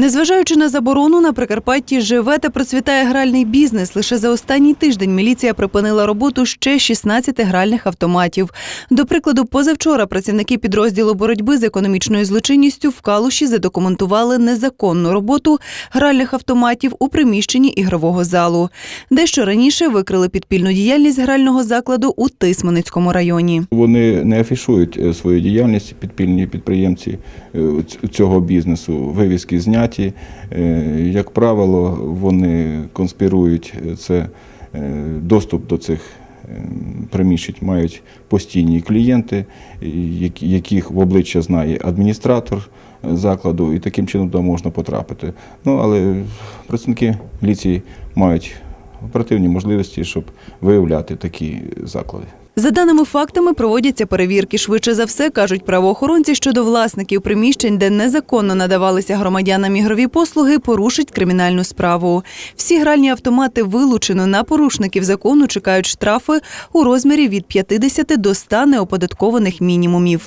Незважаючи на заборону, на Прикарпатті живе та процвітає гральний бізнес. Лише за останній тиждень міліція припинила роботу ще 16 гральних автоматів. До прикладу, позавчора працівники підрозділу боротьби з економічною злочинністю в Калуші задокументували незаконну роботу гральних автоматів у приміщенні ігрового залу. Дещо раніше викрили підпільну діяльність грального закладу у Тисманицькому районі. Вони не афішують е, свою діяльність, підпільні підприємці е, цього бізнесу. Вивіски зняті. Е, Як правило, вони конспірують е, це е, доступ до цих приміщень мають постійні клієнти, яких в обличчя знає адміністратор закладу, і таким чином туди можна потрапити. Ну але працівники міліції мають оперативні можливості, щоб виявляти такі заклади. За даними фактами, проводяться перевірки. Швидше за все, кажуть правоохоронці щодо власників приміщень, де незаконно надавалися громадянам ігрові послуги, порушить кримінальну справу. Всі гральні автомати вилучено. На порушників закону чекають штрафи у розмірі від 50 до 100 неоподаткованих мінімумів.